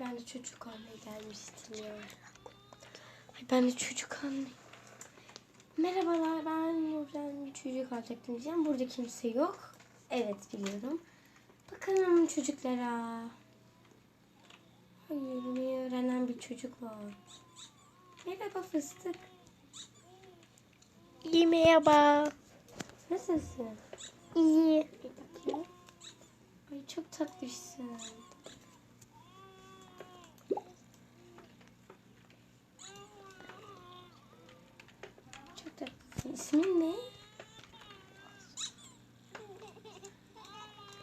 ben de çocuk almaya gelmiştim ya. Ay ben de çocuk almaya. Merhabalar ben Nurcan çocuk alacaktım diyeceğim. Burada kimse yok. Evet biliyorum. Bakalım çocuklara. Ay, Yürümeyi öğrenen bir çocuk var. Merhaba fıstık. İyi merhaba. Nasılsın? İyi. Ay çok tatlısın. Çok tatlısın. İsmin ne?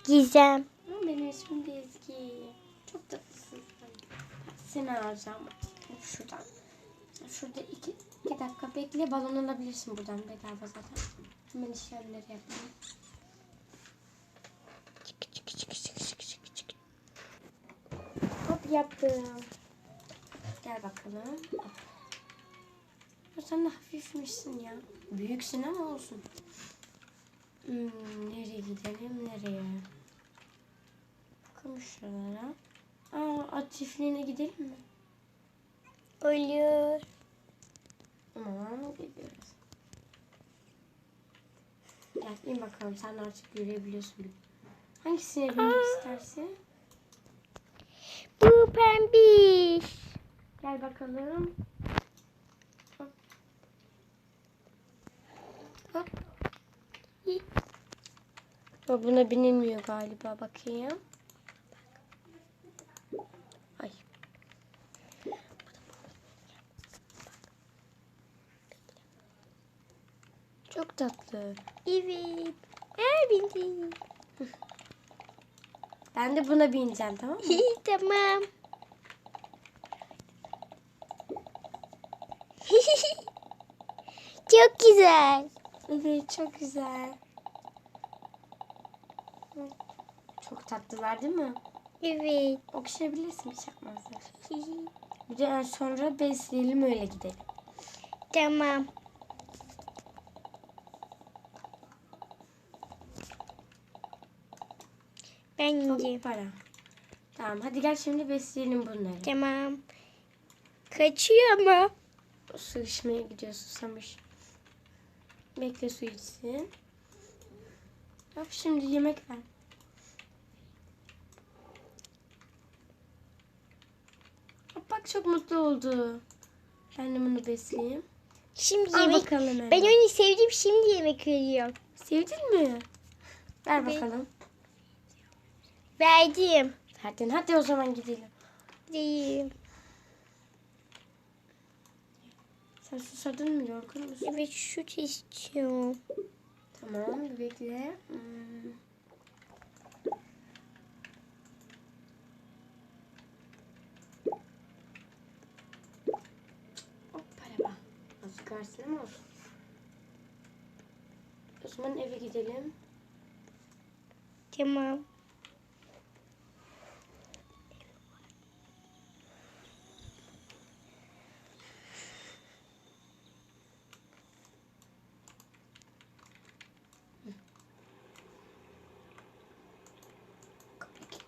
Gizem. Ama Benim ismim de. Çok tatlısın sen. Seni alacağım. Şuradan. Şurada iki, iki dakika bekle. Balon alabilirsin buradan bedava zaten. Hemen işlemleri yapayım. Çık çık çık çık çık çık. Hop yaptım. Gel bakalım. Hop. Ya Sen de hafifmişsin ya. Büyüksün ama olsun. Hmm, nereye gidelim nereye? Bakalım şuralara. Aa at çiftliğine gidelim mi? Olur. Tamam gidiyoruz. Gel in bakalım sen artık yürüyebiliyorsun. Hangisine binmek istersin? Bu pembiş. Gel bakalım. Hop. Hop. Ama Buna binilmiyor galiba bakayım. Ay. Çok tatlı. Evet. Aa bindim. Ben de buna bineceğim tamam mı? tamam. Çok güzel. Evet çok güzel. Çok tatlılar değil mi? Evet. Okşayabilirsin hiç yapmazlar. Bir de sonra besleyelim öyle gidelim. tamam. Ben ineceğim. Para. Tamam hadi gel şimdi besleyelim bunları. Tamam. Kaçıyor mu? Su içmeye gidiyor susamış. Bekle su içsin. Yap şimdi yemek ver. Bak çok mutlu oldu. Ben de bunu besleyeyim. Şimdi Al yemek. bakalım. Ben onu sevdim şimdi yemek veriyorum. Sevdin mi? Ver Evet. bakalım. Verdim. Verdin. Hadi o zaman gidelim. Değil. Sen susadın mı? Yorgun musun? Evet süt istiyorum. Tamam bekle. Hmm. Hop para bak. Azıcık versin ama olsun. O zaman eve gidelim. Tamam.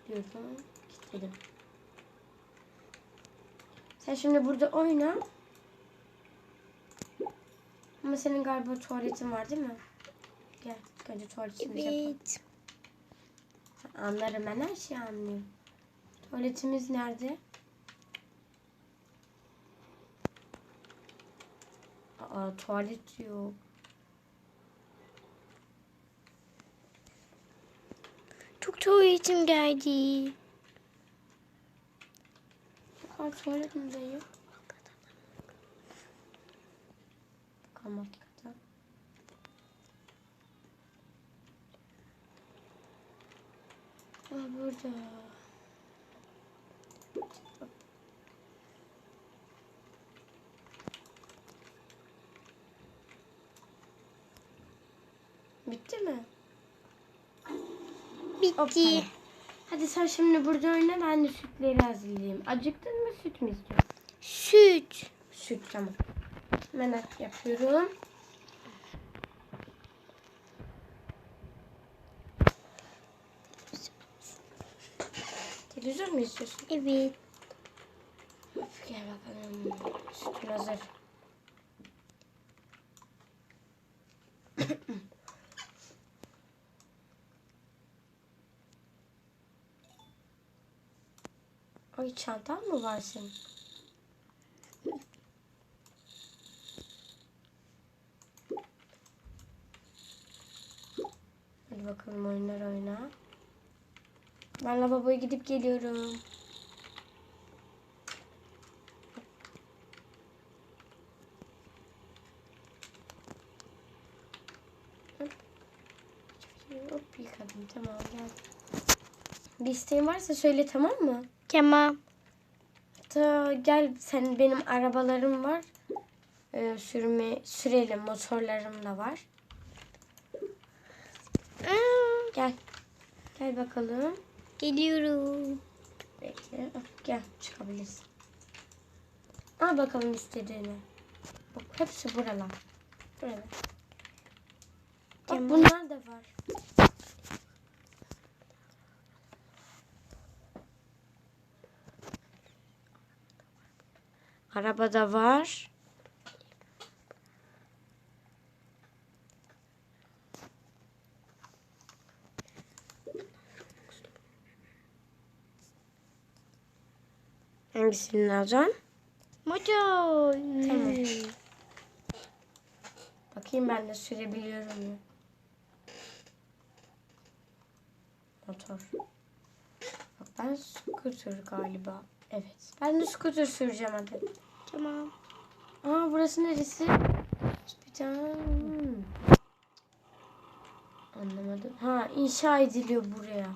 Kilitliyorum. Kilitledim. Sen şimdi burada oyna. Ama senin galiba tuvaletin var değil mi? Gel. Önce tuvaletimizi yapalım. Evet. Anlarım ben her şeyi anlıyorum. Tuvaletimiz nerede? Aa tuvalet yok. Tuvaletim geldi. Tuvalet de yok. Bakalım kata. Aa burada. Bitti mi? Hoppa. Hadi sen şimdi burada oyna ben de sütleri hazırlayayım. Acıktın mı süt mü istiyorsun? Süt. Süt tamam. Hemen yapıyorum. Televizyon mu izliyorsun? Evet. Gel bakalım. Sütün hazır. Ay çantan mı var senin? Hadi bakalım oyunlar oyna. Ben lavaboya gidip geliyorum. Hop. Hop yıkadım tamam gel. Bir isteğin varsa söyle tamam mı? Tamam. Hatta gel senin benim arabalarım var. Ee, sürme sürelim motorlarım da var. Aa, Gel. Gel bakalım. geliyorum. Bekle. Hop, gel çıkabilirsin. Al bakalım istediğini. Bak hepsi buralar. Buralar. Bak bunlar da var. Arabada var. Hangisini alacaksın? Motor. Tamam. Bakayım ben de sürebiliyorum mu? Motor. Bak ben scooter galiba. Evet. Ben de scooter süreceğim hadi. Tamam. Aa burası neresi? Hospital. Hmm. Anlamadım. Ha inşa ediliyor buraya.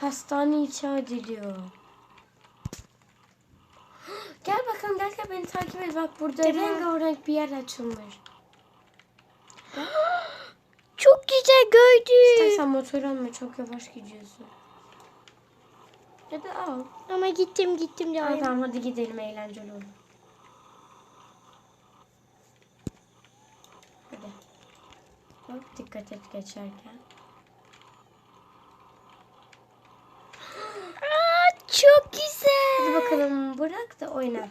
Hastane inşa ediliyor. Gel bakalım gel gel beni takip et. Bak burada Tamam. rengarenk bir yer açılmış. Çok güzel gördüm. İstersen motor alma çok yavaş gidiyorsun. Ya da al. Ama gittim gittim Aa, aynı. tamam hadi gidelim eğlenceli olur. Bak dikkat et geçerken. Aa, çok güzel. Hadi bakalım bırak da oyna.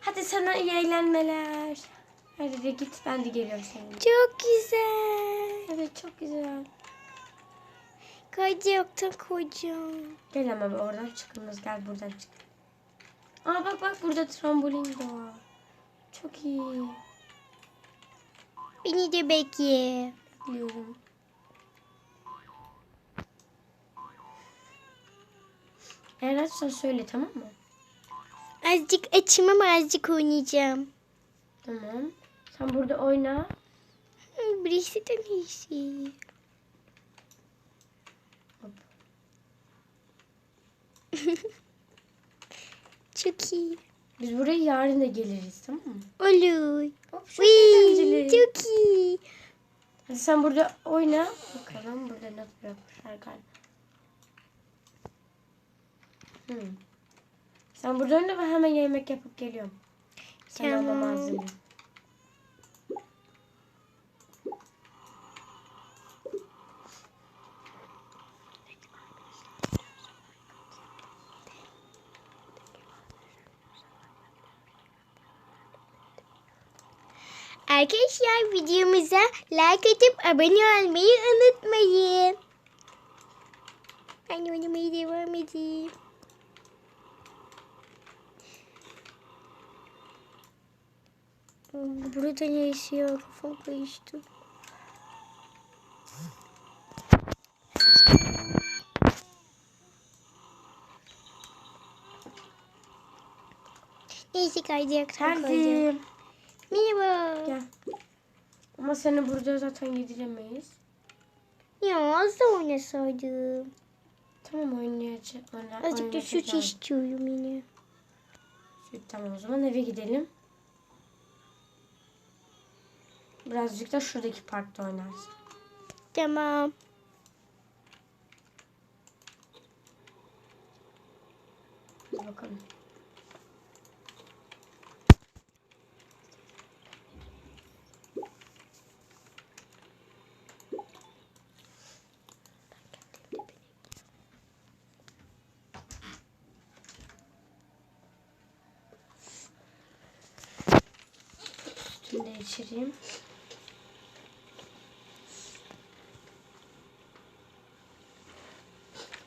Hadi sana iyi eğlenmeler. Hadi de git ben de geliyorum seninle. Çok güzel. Evet çok güzel. Kayacaktan koyacağım. Gel ama oradan çıkılmaz. Gel buradan çık. Aa bak bak burada trambolin de var. Çok iyi. Beni de bekle. Biliyorum. Eğer açsan söyle tamam mı? Azıcık açım ama azıcık oynayacağım. Tamam. Sen burada oyna. Hı, Birisi de birisi. Çok iyi. Biz buraya yarın da geliriz tamam mı? Olur. Hop Wee, eğlenceli. çok iyi. Hadi sen burada oyna. Bakalım burada not bırakmışlar galiba. Hmm. Sen burada oyna ben hemen yemek yapıp geliyorum. Sen Tamam. alma malzeme. Arkadaşlar videomuza like atıp abone olmayı unutmayın. Ben oynamaya devam edeyim. Hmm, Burada ne yaşıyor? Kafam karıştı. Neyse kayacaktan koyacağım. Merhaba. Gel. Ama seni burada zaten yediremeyiz. Ya az da oynasaydım. Tamam oynayacağız. Oyna, Azıcık da süt istiyorum yine. Süt tamam o zaman eve gidelim. Birazcık da şuradaki parkta oynarsın. Tamam. Bakalım. Geçireyim.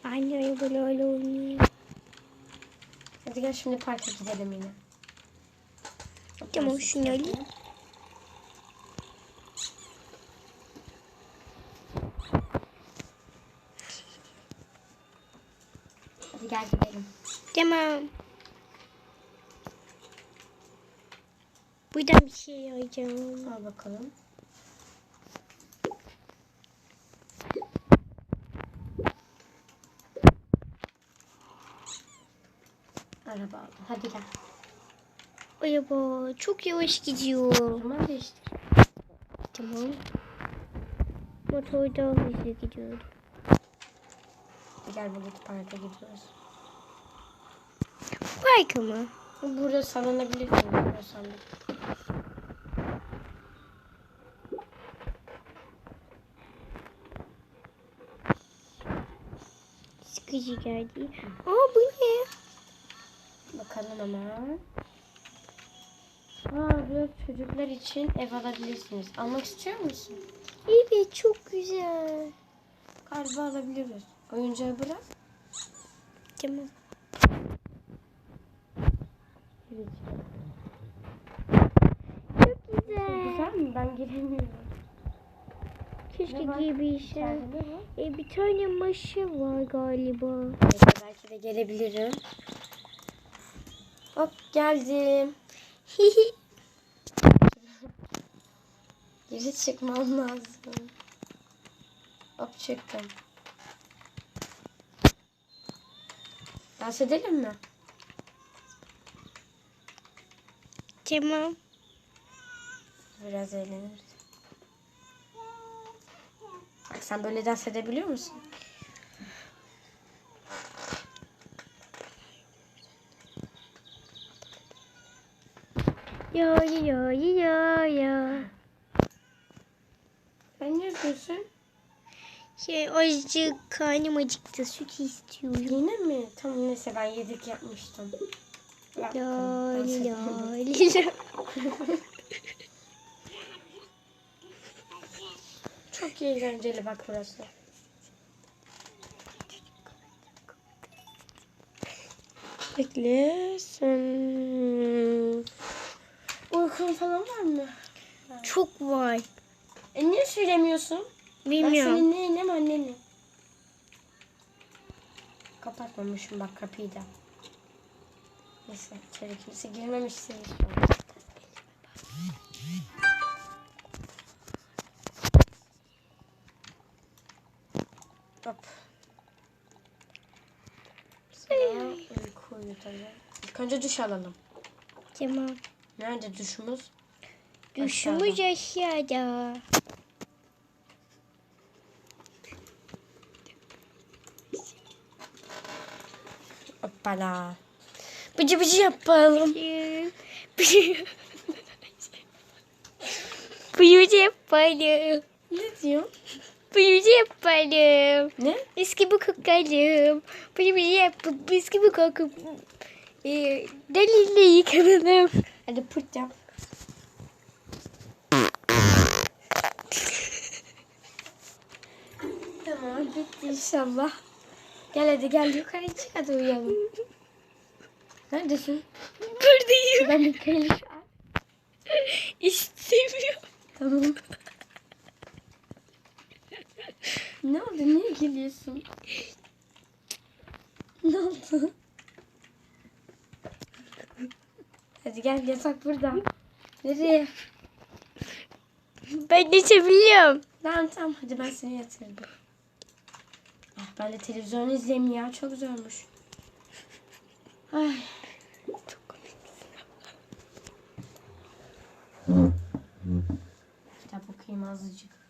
Anne arabayla öyle oynuyor. Hadi gel şimdi parka gidelim yine. Tamam şunu alayım. Hadi gel gidelim. Tamam. Buradan bir şey alacağım. Al bakalım. Araba aldım. Hadi gel. Araba çok yavaş gidiyor. zaman değiştir. Tamam. Motor daha hızlı gidiyor. Gel buradaki parka gidiyoruz. Park mı? Burada sallanabilir miyim? Burada sallan. Sıkıcı geldi. Aa bu ne? Bakalım hemen. Aa, burada çocuklar için ev alabilirsiniz. Almak istiyor musun? Evet çok güzel. Galiba alabiliriz. Oyuncağı bırak. Tamam. Evet. Çok güzel. Güzel mi? Ben giremiyorum. İçeride ne var? E, bir tane maşı var galiba. Neyse, belki de gelebilirim. Hop geldim. Hihi. Geri çıkmam lazım. Hop çıktım. Dans edelim mi? tamam. Biraz eğleniriz. Sen böyle dans edebiliyor musun? Ya ya ya ya. Sen ne yapıyorsun? Şey azıcık karnım acıktı. Süt istiyorum. Yine mi? Tamam neyse ben yedik yapmıştım. Yaptım. La Dans li edelim. la li la. Çok eğlenceli bak burası. Bekle sen... Uykun falan var mı? Çok var. E niye söylemiyorsun? Ben Bilmiyorum. senin neyinim annenim. Kapatmamışım bak kapıyı da. Neyse içeri kimse girmemişsin. Uyku uyutalım. İlk önce duş alalım. Tamam. Nerede duşumuz? Duşumuz aşağıda. Hoppala. Bıcı bıcı yapalım. Buyur yapalım. Ne diyor? Buyur yapalım. Ne? Mis gibi kokalım. Buyur yapıp mis gibi kokup. E, delille yıkanalım. Hadi pırt yap. tamam bitti inşallah. Gel hadi gel yukarı çık hadi uyuyalım. Neredesin? Buradayım. Ben bir kere İstemiyorum. Tamam. Ne oldu? Niye gülüyorsun? ne oldu? Hadi gel yatak burada. Nereye? Ben geçebiliyorum. Tamam tamam hadi ben seni yatırdım. Ah, ben de televizyon izleyeyim ya çok zormuş. Ay. Kitap okuyayım azıcık.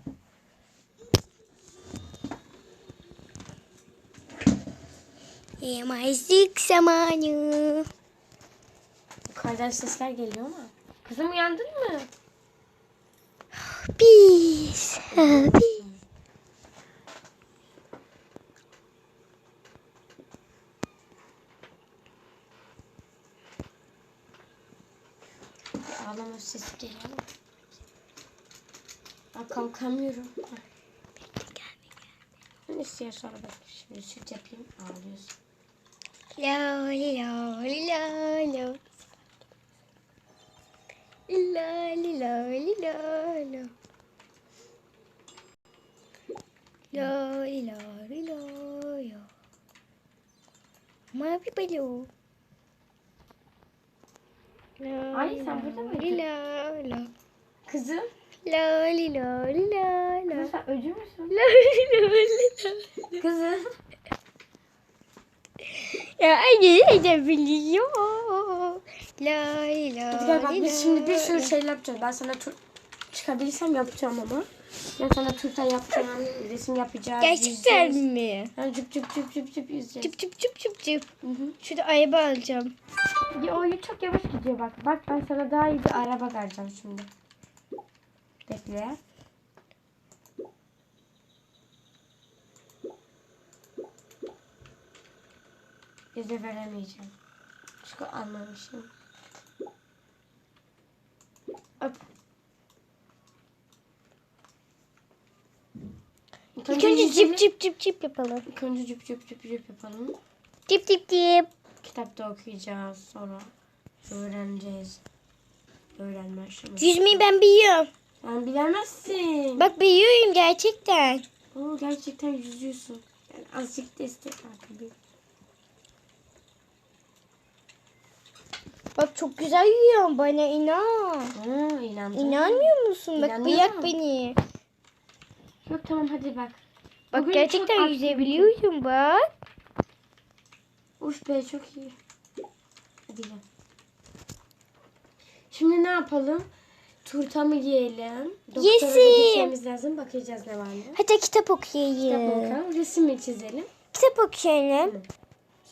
Yemezlik zamanı. Yukarıdan sesler geliyor ama. Kızım uyandın mı? Biz. Abi. Ağlama sesi geliyor. Bak kalkamıyorum. Ne istiyorsan bak. Şimdi süt yapayım. Ağlıyorsun. La la la la. La la la la. La la la la. Mavi balon. La Ay, sen burada mıydın? La la. Kızım. La la la la. Kızım sen öcü müsün? La la la. Kızım. Ya anne de biliyor. La la gel bak biz şimdi bir sürü şey yapacağız. Ben sana tur çıkabilirsem yapacağım ama. Ben sana turta yapacağım, resim yapacağız. Gerçekten yüzeceğiz. mi? Yani cüp cüp cüp cüp cüp yüzeceğiz. Çıp çıp çıp çıp çıp. Hı hı. Şurada araba alacağım. Ya o çok yavaş gidiyor bak. Bak ben sana daha iyi bir araba vereceğim şimdi. Bekle. İzin veremeyeceğim. Çünkü almamışım. Hop. İlk İlk önce yüzelim. cip cip cip cip yapalım. İlk önce cüp cüp cüp cüp yapalım. Cip cip cip. Kitapta okuyacağız. Sonra öğreneceğiz. Öğrenme aşaması. Yüzmeyi ben biliyorum. Sen bilemezsin. Bak biliyorum gerçekten. Oo, gerçekten yüzüyorsun. Yani azıcık destek var Bak çok güzel yüzüyorum bana inan. İnandım. İnanmıyor musun? Bak bıyak beni. Yok tamam hadi bak. Bak Bugün gerçekten yüzebiliyorum bak. Uf be çok iyi. Hadi gel. Şimdi ne yapalım? Turta mı yiyelim? Doktora gitmemiz lazım. Bakacağız ne var ne. Hadi kitap Kitap okuyayım. bakalım. Resim mi çizelim? Kitap okuyalım.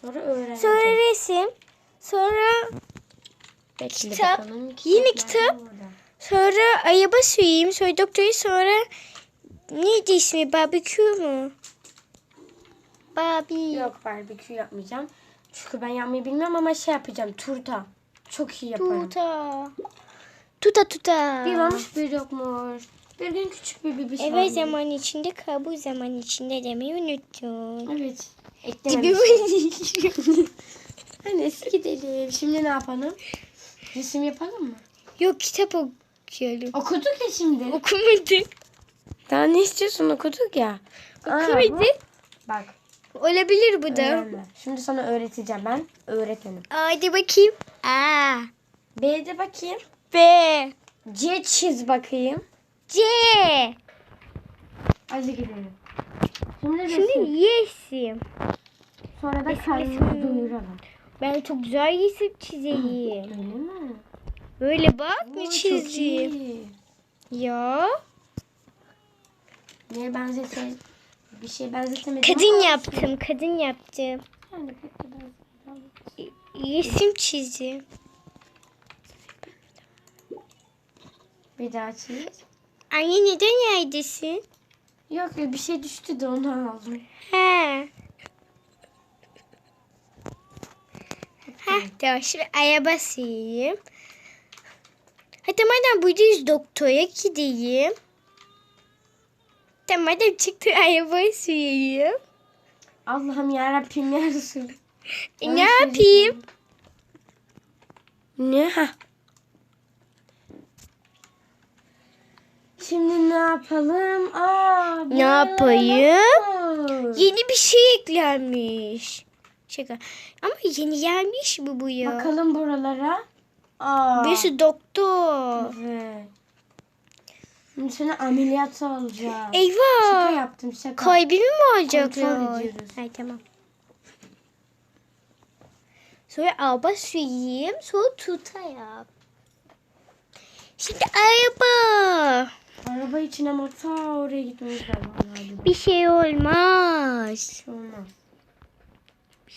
Sonra öğreneceğiz. Sonra resim. Sonra Bekle kitap. bakalım. Yine kitap. Sonra araba süreyim. Sonra doktoru sonra neydi ismi? Barbekü mu? Barbie. Yok barbekü yapmayacağım. Çünkü ben yapmayı bilmiyorum ama şey yapacağım. Turta. Çok iyi yaparım. Tuta. Tuta tuta. Bir varmış bir yokmuş. Bir gün küçük bir bebiş Evet varmış. zaman içinde kal bu zaman içinde demeyi unuttun. Evet. Dibime Eklememişim. Hani eski gidelim. Şimdi ne yapalım? Resim yapalım mı? Yok kitap okuyalım. Okuduk ya şimdi. Okumadık. Daha ne istiyorsun okuduk ya. Okumadık. Bak. Olabilir bu da. Öğrenme. Şimdi sana öğreteceğim. Ben öğretmenim. Hadi bakayım. A. B'de bakayım. B. C çiz bakayım. C. Hadi gidelim. Şimdi resim. Şimdi yesim. Sonra da resim, resim. doyuralım. Ben çok güzel resim çizeyim. Öyle mi? Böyle bak Oo, ne iyi. Ya. Neye benzete bir şey benzetemedim Kadın yaptım. Kadın yaptım. Yani pek. Resim çizdim. Bir daha çiz. Anne neden yerdesin? Yok bir şey düştü de onu aldım. He. Heh, tamam şimdi araba süreyim. Hadi madem buradayız doktora gideyim. Tamam madem çıktı araba süreyim. Allah'ım yarabbim ya Resul. E, ne yapayım? Ne ha? Şimdi ne yapalım? Aa, Ne yapayım? Yeni bir şey eklenmiş. Şaka. Ama yeni gelmiş bu bu ya. Bakalım buralara. Aa. Birisi doktor. Evet. Şimdi ameliyat olacağım. Şaka Eyvah. yaptım şaka. Kalbimi mi alacaklar? Kontrol ediyoruz. Hay tamam. Sonra araba süreyim. Sonra tuta yap. Şimdi araba. Araba için ama ta oraya gitmemiz lazım. Bir şey olmaz. Bir şey olmaz.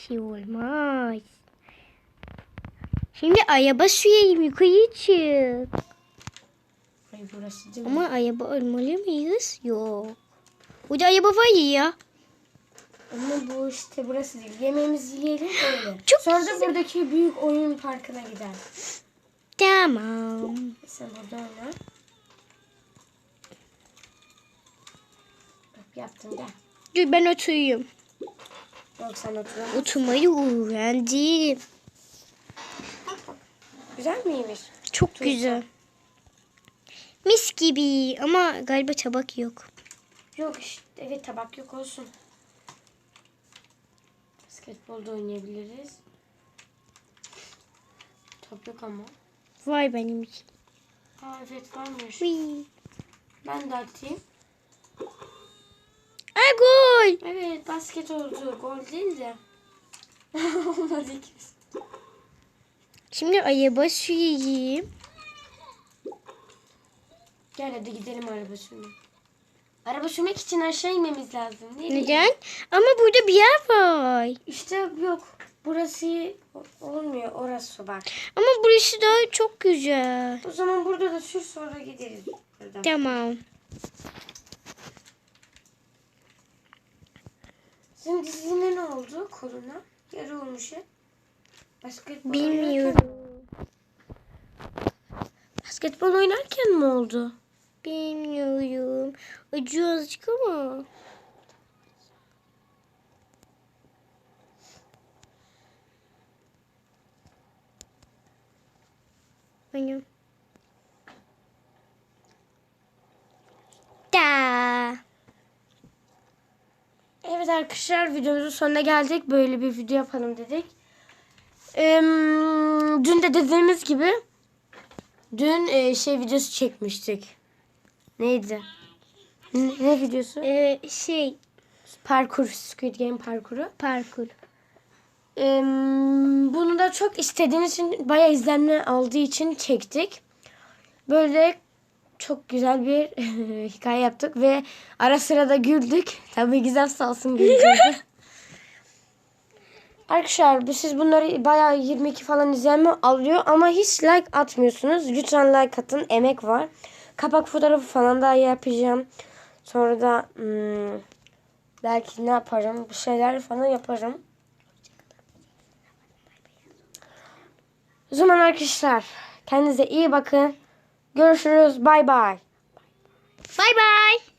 Şey olmaz. Şimdi araba süreyim. Yukarı çık. Ay burası değil? Ama araba almalı mıyız? Yok. Burada araba var ya. Ama bu işte burası değil. Yemeğimizi yiyelim öyle. Çok Sonra güzel. da buradaki büyük oyun parkına gider. Tamam. Sen burada oyna. Yaptım gel. Dur ben oturayım. Yok sen otur. Oturmayı öğrendim. Güzel miymiş? Çok güzel. Mis gibi ama galiba tabak yok. Yok işte evet tabak yok olsun. Basketbolda oynayabiliriz. Top yok ama. Vay benim için. Aa evet varmış. Ben de atayım. Ay gol. Evet basket oldu. Gol değil de. Olmadı ikimiz. Şimdi aya basayım. Gel hadi gidelim araba sürmeye. Araba sürmek için aşağı inmemiz lazım. Nereye? Neden? Ama burada bir yer var. İşte yok. Burası olmuyor. Orası bak. Ama burası da çok güzel. O zaman burada da sür sonra gideriz. Buradan. Tamam. Senin dizine ne oldu koluna? Yarı olmuş hep. Basketbol Bilmiyorum. Basketbol oynarken mi oldu? Bilmiyorum. Acıyor azıcık ama. Benim. Da. Evet arkadaşlar videomuzun sonuna geldik. Böyle bir video yapalım dedik. Eee, dün de dediğimiz gibi dün e, şey videosu çekmiştik. Neydi? Ne, ne videosu? Ee, şey Parkur, Squid Game parkuru. parkur. Eee, bunu da çok istediğiniz için bayağı izlenme aldığı için çektik. Böyle çok güzel bir hikaye yaptık ve ara sıra da güldük. Tabii Gizem sağ olsun güldürdü. Arkadaşlar siz bunları bayağı 22 falan izlenme alıyor ama hiç like atmıyorsunuz. Lütfen like atın. Emek var. Kapak fotoğrafı falan da yapacağım. Sonra da hmm, belki ne yaparım? Bir şeyler falan yaparım. O zaman arkadaşlar kendinize iyi bakın. Görüşürüz. Bay bay. Bye bye.